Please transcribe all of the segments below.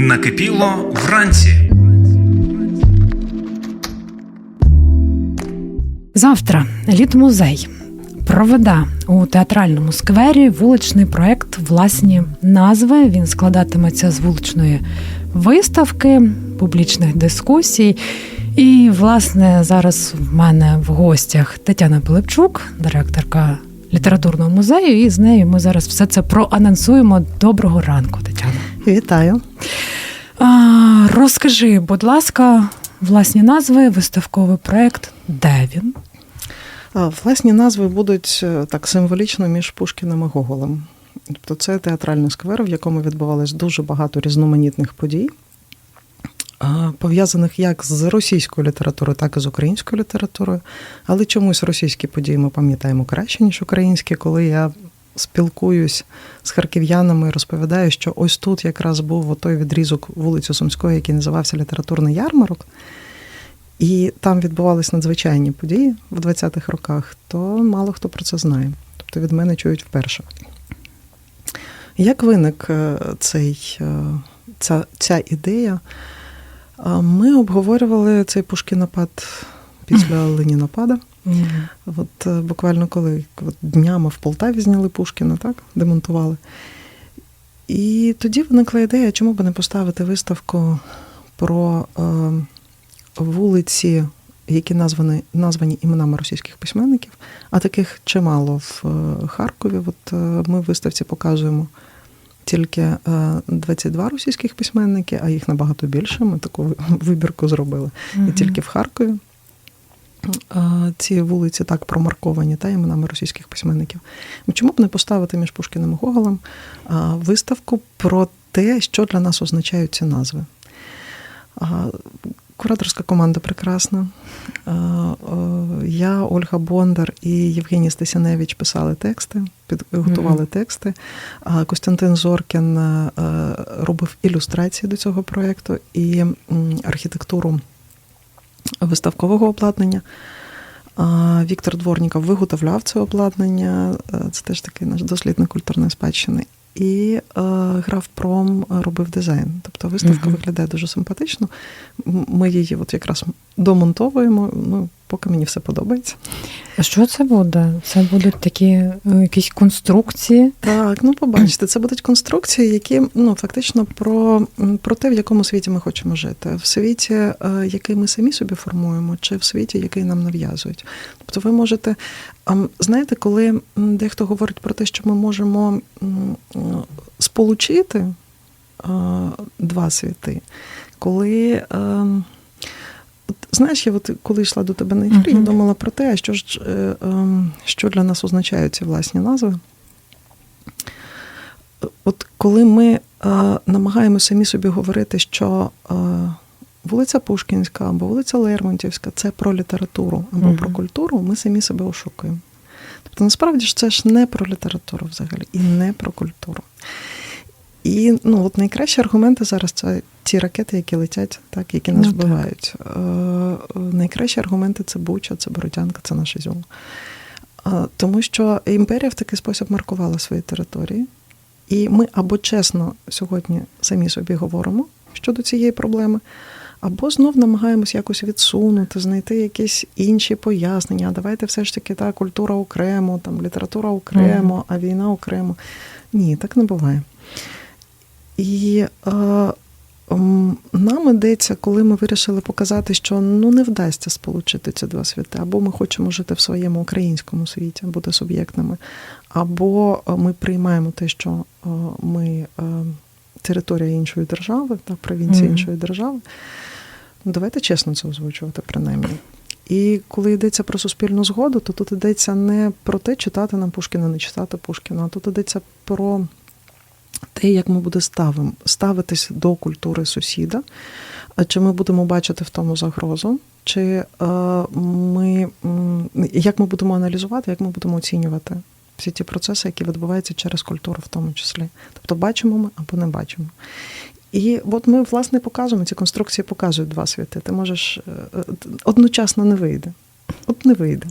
Накипіло вранці. Завтра літмузей проведе у театральному сквері вуличний проект Власні назви. Він складатиметься з вуличної виставки, публічних дискусій. І, власне, зараз в мене в гостях Тетяна Пилипчук, директорка літературного музею, і з нею ми зараз все це проанонсуємо. Доброго ранку, Тетяна. Вітаю. А, розкажи, будь ласка, власні назви, виставковий проект. Де він? А, Власні назви будуть е, так символічно між Пушкіним і Гоголем. Тобто це театральний сквер, в якому відбувалось дуже багато різноманітних подій, пов'язаних як з російською літературою, так і з українською літературою. Але чомусь російські події ми пам'ятаємо краще, ніж українські, коли я спілкуюсь з харків'янами розповідаю, що ось тут якраз був той відрізок вулиці Сумської, який називався Літературний ярмарок. І там відбувались надзвичайні події в 20-х роках, то мало хто про це знає. Тобто від мене чують вперше. Як виник е, цей, е, ця, ця ідея? Е, Ми обговорювали цей пушкінопад після Ленінопада. От е, буквально коли от днями в Полтаві зняли Пушкіна, так? Демонтували. І тоді виникла ідея, чому би не поставити виставку про е, вулиці, які названі, названі іменами російських письменників, а таких чимало в е, Харкові. От е, ми в виставці показуємо тільки е, 22 російських письменники, а їх набагато більше. Ми таку вибірку зробили. І тільки в Харкові. Ці вулиці так промарковані та іменами російських письменників. Ну, Чому б не поставити між Пушкіним і Гоголем виставку про те, що для нас означають ці назви? Кураторська команда прекрасна. Я, Ольга Бондар і Євгеній Стасяневич писали тексти, підготували Мгм. тексти. Костянтин Зоркін е, робив ілюстрації до цього проєкту і архітектуру виставкового обладнання. Віктор Дворніков виготовляв це обладнання. Е, Це теж такий наш дослідник культурної спадщини. І е, грав пром робив дизайн. Тобто виставка Мгм. виглядає дуже симпатично. Ми її от якраз домонтовуємо. Ну, поки мені все подобається. А що це буде? Це будуть такі е, якісь конструкції. Так, ну побачите, це будуть конструкції, які ну фактично про, про те, в якому світі ми хочемо жити, в світі, е, який ми самі собі формуємо, чи в світі, який нам нав'язують. Тобто, ви можете знаєте, коли дехто говорить про те, що ми можемо сполучити е, два світи, коли. Знаєш, я от коли йшла до тебе на ефір, я думала про те, що ж е, ем, що для нас означають ці власні назви. От коли ми е, намагаємося самі собі говорити, що е, вулиця Пушкінська або вулиця Лермонтівська це про літературу або Мгм. про культуру, ми самі себе ошукуємо. Тобто, насправді ж це ж не про літературу взагалі і не про культуру. І ну, от найкращі аргументи зараз це ті ракети, які летять, так, які нас Ну, вбивають. Е, е, найкращі аргументи це Буча, це Бородянка, це наш Ізюм. Е, Тому що імперія в такий спосіб маркувала свої території. І ми або чесно сьогодні самі собі говоримо щодо цієї проблеми, або знов намагаємось якось відсунути, знайти якісь інші пояснення. А давайте все ж таки та культура окремо, там література окремо, а війна окремо. Ні, так не буває. І е, нам йдеться, коли ми вирішили показати, що ну не вдасться сполучити ці два світи, або ми хочемо жити в своєму українському світі, бути суб'єктними, або е, ми приймаємо те, що е, ми е, територія іншої держави, та провінція Мгм. іншої держави. Ну, давайте чесно це озвучувати, принаймні. І коли йдеться про суспільну згоду, то тут йдеться не про те, читати нам Пушкіна, не читати Пушкіна, а тут йдеться про те, як ми будемо ставитись до культури сусіда, чи ми будемо бачити в тому загрозу, чи е, ми, як ми будемо аналізувати, як ми будемо оцінювати всі ті процеси, які відбуваються через культуру, в тому числі. Тобто бачимо ми або не бачимо. І от ми, власне, показуємо, ці конструкції показують два світи. Ти можеш е, е, одночасно не вийде. От не вийде.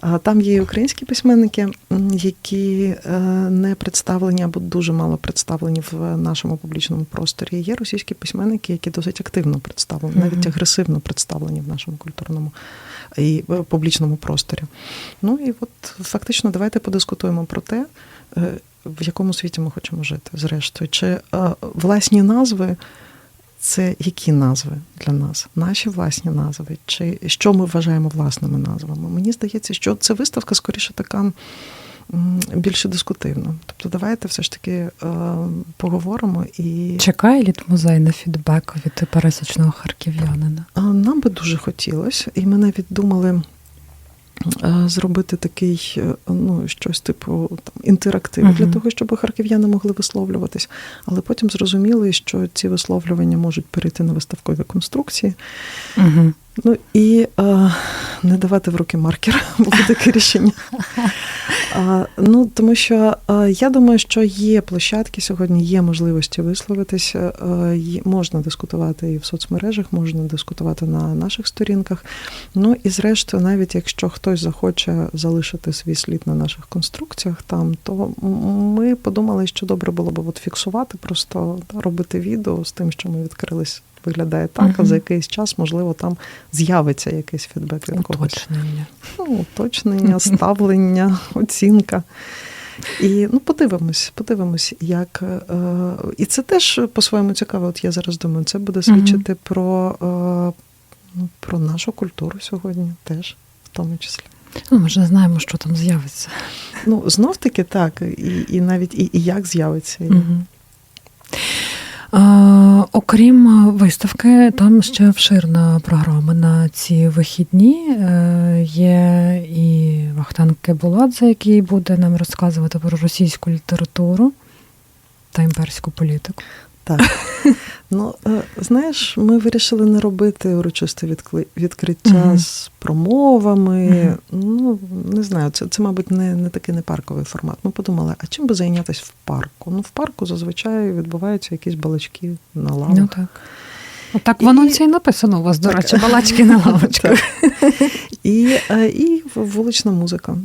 А Там є і українські письменники, які е, не представлені або дуже мало представлені в нашому публічному просторі. Є російські письменники, які досить активно представлені, навіть агресивно представлені в нашому культурному і е, публічному просторі. Ну і от фактично давайте подискутуємо про те, е, в якому світі ми хочемо жити, зрештою. Чи е, власні назви це які назви для нас? Наші власні назви, чи що ми вважаємо власними назвами? Мені здається, що ця виставка скоріше така більше дискутивна. Тобто, давайте все ж таки е, поговоримо і Чекає літмузей на фідбек від пересічного харків'янина. Нам би дуже хотілося, і ми навіть думали зробити такий, е, ну, щось типу там, інтерактив Мгм. для того, щоб харків'яни могли висловлюватись. Але потім зрозуміли, що ці висловлювання можуть перейти на виставкові конструкції. Угу. Ну і е, не давати в руки маркер буде таке рішення. А, ну, тому що е, я думаю, що є площадки сьогодні, є можливості висловитися, е, є- можна дискутувати і в соцмережах, можна дискутувати на наших сторінках. Ну і зрештою, навіть якщо хтось захоче залишити свій слід на наших конструкціях там, то ми подумали, що добре було б от фіксувати, просто та, робити відео з тим, що ми відкрились. Виглядає так, а за якийсь час, можливо, там з'явиться якийсь фідбек від когось. Уточнення. Ну, уточнення, ставлення, оцінка. І ну, подивимось, подивимось, як. Е, і це теж по-своєму цікаво. От я зараз думаю, це буде свідчити про, е, ну, про нашу культуру сьогодні теж, в тому числі. Ну, ми ж не знаємо, що там з'явиться. Ну, знов таки так, і, і навіть і, і як з'явиться. Угу. Окрім виставки, там ще вширна програма на ці вихідні. Е, Є і Вахтан Кебуладзе, який буде нам розказувати про російську літературу та імперську політику. Так. Ну, е, знаєш, ми вирішили не робити урочисте відкли- відкриття з промовами. Ну, не знаю, це, це мабуть, не, не такий не парковий формат. Ми подумали, а чим би зайнятися в парку? Ну, в парку зазвичай відбуваються якісь балачки на лавах. Ну так. Отак в анонсі і написано у вас, до речі, балачки на лавочках. І, е, і вулична музика.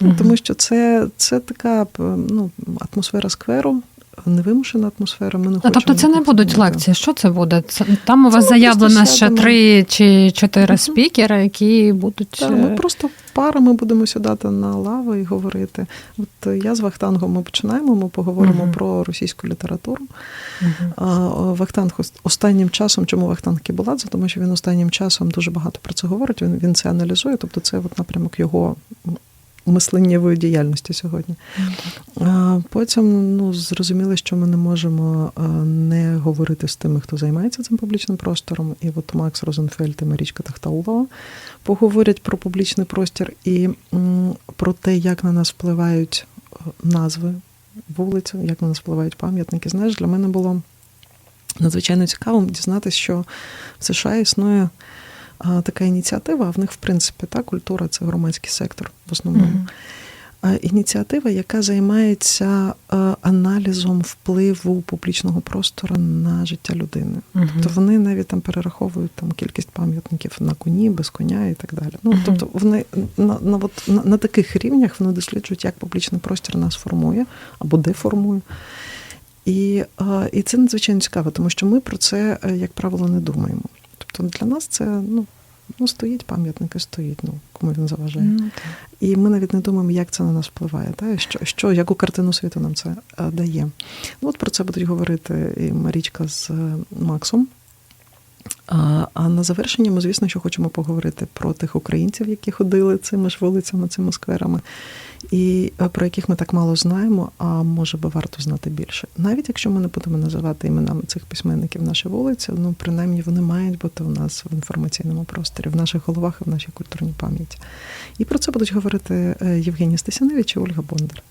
Ну, Тому що це, це така ну, атмосфера скверу, невимушена атмосфера. Ми не А тобто це не будуть лекції. Що це буде? Це там у вас Це заявлено ще три чи чотири спікери, які будуть. Так, е, ми просто парами будемо сідати на лави і говорити. От е, я з Вахтангом ми починаємо, ми поговоримо Мгм. про російську літературу. А Вахтанг останнім часом, чому Вахтанг Кібуладзе? Тому що він останнім часом дуже багато про це говорить. Він, він це аналізує, тобто це от напрямок його мисленнєвої діяльності сьогодні. Потім ну, зрозуміло, що ми не можемо не говорити з тими, хто займається цим публічним простором. І от Макс Розенфельд і Марічка Тахтаулова поговорять про публічний простір і про те, як на нас впливають е, назви вулиць, як на нас впливають пам'ятники. Знаєш, для мене було надзвичайно цікавим дізнатися, що в США існує така ініціатива, а в них, в принципі, та культура це громадський сектор в основному. Ініціатива, яка займається аналізом впливу публічного простору на життя людини. Мгм. Тобто вони навіть там перераховують там кількість пам'ятників на коні, без коня і так далі. Ну тобто вони на, на, от, на, на таких рівнях вони досліджують, як публічний простір нас формує або деформує. І, і це надзвичайно цікаво, тому що ми про це, е, як правило, не думаємо. Тобто для нас це ну, ну стоїть пам'ятник і стоїть, ну кому він заважає. Ну. І ми навіть не думаємо, як це на нас впливає, та? Що, що, яку картину світу нам це е, дає. Ну, от про це будуть говорити і Марічка з е, Максом. А, а на завершення ми, звісно, що хочемо поговорити про тих українців, які ходили цими ж вулицями, цими скверами, і е, про яких ми так мало знаємо, а може би варто знати більше. Навіть якщо ми не будемо називати іменами цих письменників наші вулиці, ну принаймні вони мають бути у нас в інформаційному просторі, в наших головах і в нашій культурній пам'яті. І про це будуть говорити е, Євгеній Стасяневич і Ольга Бондар.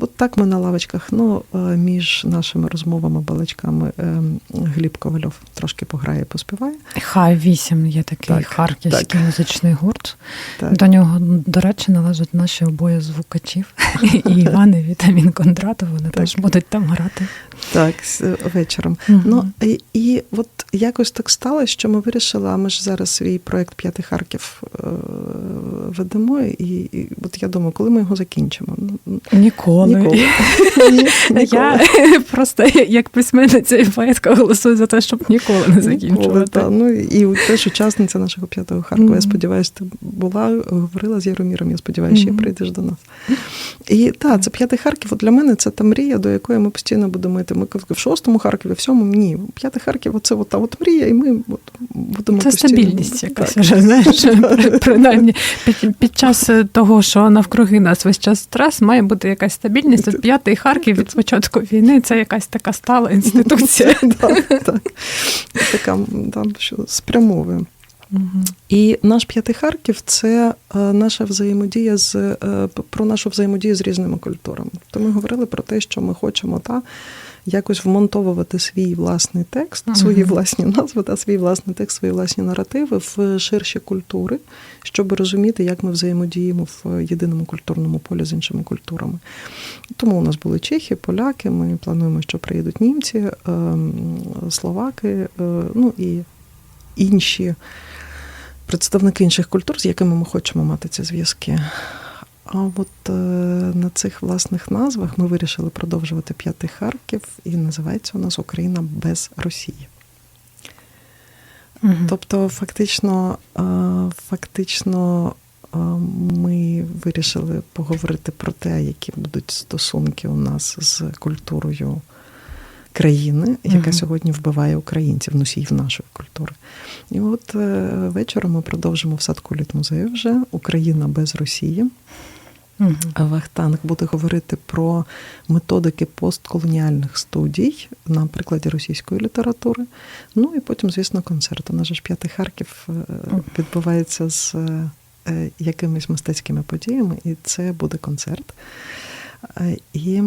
От так ми на лавочках. Ну, е, між нашими розмовами, балачками е, Гліб Ковальов трошки пограє, поспіває. Хай 8 є такий Так, харківський так. музичний гурт. Так. До нього, до речі, належать наші обоє звукачів. І Іван, і Вітамін Кондратов, вони теж будуть там грати. Так, з- вечором. Мгм. Ну і, і от якось так сталося, що ми вирішили, а ми ж зараз свій проект П'ятий Харків е, ведемо. І, і от я думаю, коли ми його закінчимо? Ну, Ніколи. Ніколи. Я просто як письменниця і поетка голосую за те, щоб ніколи не закінчувати. Ну і теж учасниця нашого п'ятого Харкова. Я сподіваюся, ти була, говорила з Яроміром. Я сподіваюся, Мгм. прийдеш до нас. І так, це п'ятий Харків. Для мене це та мрія, до якої ми постійно будемо йти. Ми в шостому Харкові, в сьомому ні. П'ятий Харків от та от мрія, і ми будемо Це стабільність якась вже, знаєш, принаймні під, під час того, що навкруги нас весь час стрес, має бути якась стабільність. От п'ятий Харків від початку війни це якась така стала інституція. Так, так. Така що спрямовує. І наш п'ятий Харків це е, наша взаємодія з е, про нашу взаємодію з різними культурами. То ми говорили про те, що ми хочемо та якось вмонтовувати свій власний текст, свої власні назви та свій власний текст, свої власні наративи в ширші культури, щоб розуміти, як ми взаємодіємо в єдиному культурному полі з іншими культурами. Тому у нас були чехи, поляки. Ми плануємо, що приїдуть німці, ем, словаки, е, ну і інші представники інших культур, з якими ми хочемо мати ці зв'язки. А от е, на цих власних назвах ми вирішили продовжувати п'ятий Харків, і називається у нас Україна без Росії. Мгм. Тобто, фактично, е, фактично, е, ми вирішили поговорити про те, які будуть стосунки у нас з культурою країни, яка Мгм. сьогодні вбиває українців, носіїв нашої культури. І от е, вечором ми продовжимо в садку літмузею вже Україна без Росії. А Вахтанг буде говорити про методики постколоніальних студій на прикладі російської літератури. Ну і потім, звісно, концерт. У нас же ж п'ятий Харків е, відбувається з е, якимись мистецькими подіями, і це буде концерт. Е, І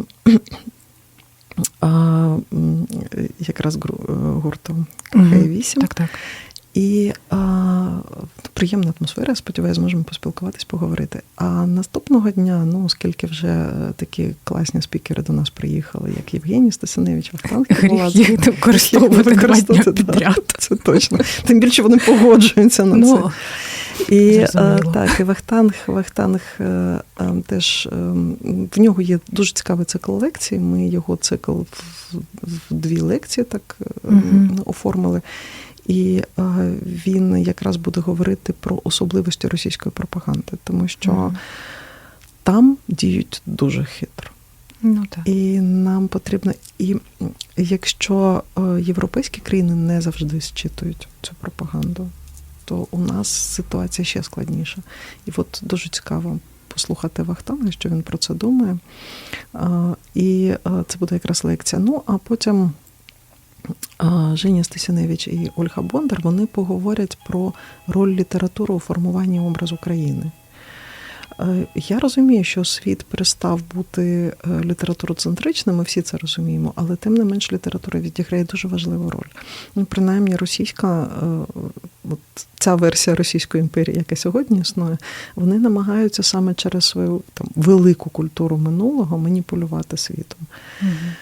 якраз гру- е, гурту Мгм. Хей 8 Так, так. І а, приємна атмосфера, сподіваюся, зможемо поспілкуватись, поговорити. А наступного дня, ну оскільки вже такі класні спікери до нас приїхали, як Євгеній да, підряд. Це точно. Тим більше вони погоджуються на це. Ну, І е, так, і Вахтанг, Вахтанг е, е, теж е, в нього є дуже цікавий цикл лекцій. Ми його цикл в, в дві лекції так Мгм. оформили. І е, він якраз буде говорити про особливості російської пропаганди, тому що Мгм. там діють дуже хитро. ну так. І нам потрібно, і якщо е, європейські країни не завжди зчитують цю пропаганду, то у нас ситуація ще складніша. І от дуже цікаво послухати Вахтанга, що він про це думає. І е, це буде якраз лекція. Ну, а потім. Женя Стесіневич і Ольга Бондар вони поговорять про роль літератури у формуванні образу України. Е, Я розумію, що світ перестав бути е, літературоцентричним, ми всі це розуміємо, але тим не менш література відіграє дуже важливу роль. Ну, принаймні, російська, е, от ця версія Російської імперії, яка сьогодні існує, вони намагаються саме через свою там велику культуру минулого маніпулювати світом. Мгм.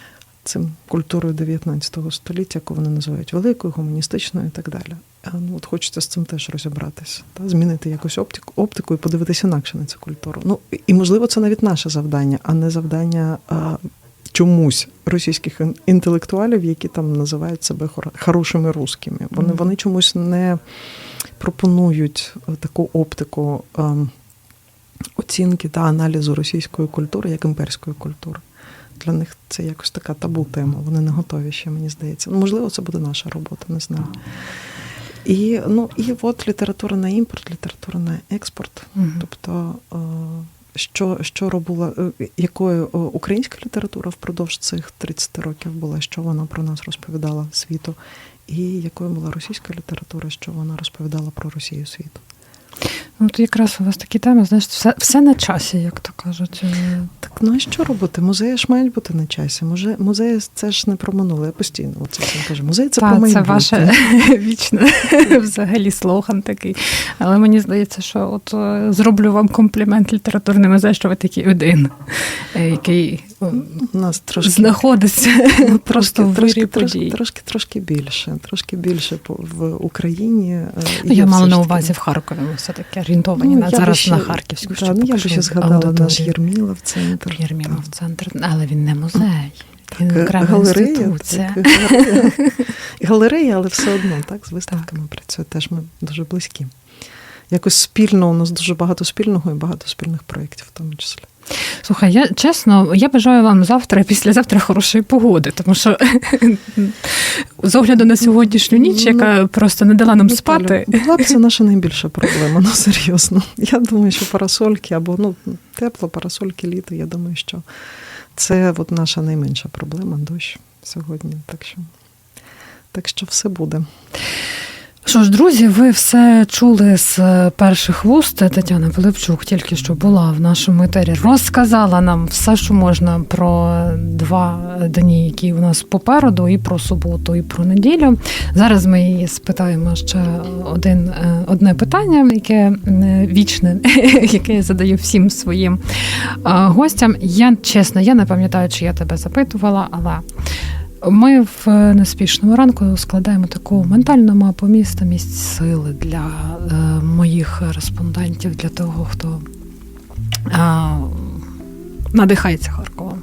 Цим культурою 19 століття, яку вони називають великою, гуманістичною і так далі. Ну, от хочеться з цим теж розібратися, та змінити якусь оптику, оптику і подивитися інакше на цю культуру. Ну і можливо, це навіть наше завдання, а не завдання а, чомусь російських інтелектуалів, які там називають себе хорошими русскими. Вони, вони чомусь не пропонують е, таку оптику ем, оцінки та аналізу російської культури як імперської культури. Для них це якось така табу тема. Вони не готові ще, мені здається. Ну, можливо, це буде наша робота, не знаю. І, ну, і от література на імпорт, література на експорт. Мгм. Тобто, е, що, що робила, е, якою е, українська література впродовж цих 30 років була, що вона про нас розповідала світу, і якою була російська література, що вона розповідала про Росію світу. Ну, то якраз у вас такі теми, знаєш, все, все на часі, як то кажуть. Так ну а що робити? Музеї ж мають бути на часі. Музе, музеї це ж не про минуле. Я постійно оце всім кажу. Музей це Та, про це ваше вічне взагалі слоган такий. Але мені здається, що от е, зроблю вам комплімент літературний музей, що ви такий один, е, який У нас трошки знаходиться просто в трошки, трошки, трошки, трошки більше. Трошки більше в Україні. е, Ну, я мала на увазі в Харкові. Ми все таки орієнтовані Ну, на зараз ще- на Харківську. Та, ну, я би ще згадала наш. Єрмілов центр. Єрмілов центр, але він не музей. Так, галерея, так, галерея. Галерея, але все одно так, з виставками працює. Теж ми дуже близькі. Якось спільно, у нас дуже багато спільного і багато спільних проєктів в тому числі. Слухай, я чесно, я бажаю вам завтра і післязавтра хорошої погоди, тому що з огляду на сьогоднішню ніч, яка просто не дала нам спати. Була б це наша найбільша проблема, ну серйозно. Я думаю, що парасольки або ну, тепло, парасольки літо, я думаю, що це от наша найменша проблема дощ сьогодні. Так що, так що все буде. Що ж, друзі, ви все чули з е, перших вуст. Тетяна Пилипчук тільки що була в нашому етері, розказала нам все, що можна про два дні, які у нас попереду, і про суботу, і про неділю. Зараз ми її спитаємо ще один, е, одне питання, яке е, вічне, яке я задаю всім своїм гостям. Я чесно, я не пам'ятаю, чи я тебе запитувала, але. Ми в неспішному ранку складаємо таку ментальну мапу міста, місць сили для е, моїх респондентів, для того, хто е, надихається Харковом.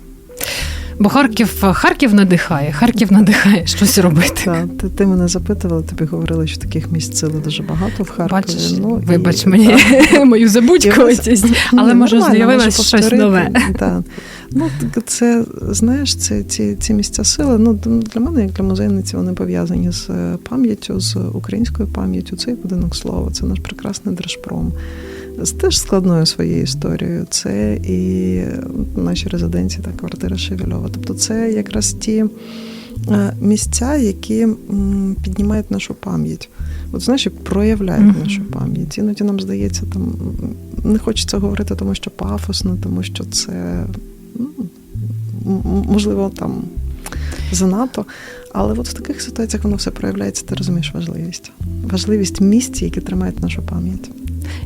Бо Харків, Харків надихає, Харків надихає щось робити. Та, ти, ти мене запитувала, тобі говорили, що таких місць сили дуже багато в Харкові. Бачиш, ну, і- вибач мені мою забудькуватість, але Ні, може з'явилось щось нове. Да. Ну, так це, знаєш, це, ці, ці місця сили. Ну, для мене, як для музейниці, вони пов'язані з е, пам'яттю, з українською пам'яттю. Цей будинок слова, це наш прекрасний держпром. З теж складною своєю історією. Це і наші резиденції та квартира Шевельова. Тобто, це якраз ті е, місця, які піднімають нашу пам'ять. От знаєш, проявляють Мгм. нашу пам'ять. Іноді нам здається, там не хочеться говорити, тому що пафосно, тому що це ну, можливо там занадто. Але от в таких ситуаціях воно все проявляється, ти розумієш важливість. Важливість місць, які тримають нашу пам'ять.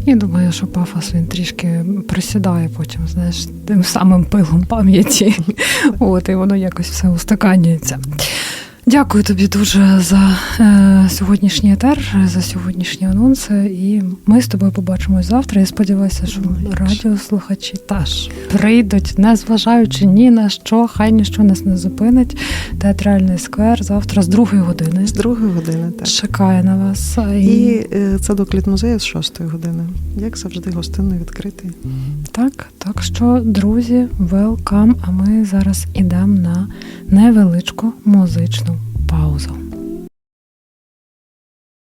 Я думаю, що пафос він трішки присідає потім, знаєш, тим самим пилом пам'яті. От, і воно якось все устаканюється. Дякую тобі дуже за е, сьогоднішній етер, за сьогоднішні анонси. І ми з тобою побачимось завтра. Я сподіваюся, що радіослухачі теж прийдуть, незважаючи ні на що, хай ніщо нас не зупинить. Театральний сквер завтра з другої години. З другої години так. Чекає на вас. І е, садок літмузею з шостої години. Як завжди, гостинно відкритий. Так, так що, друзі, велкам. А ми зараз ідемо на невеличку музичну паузу.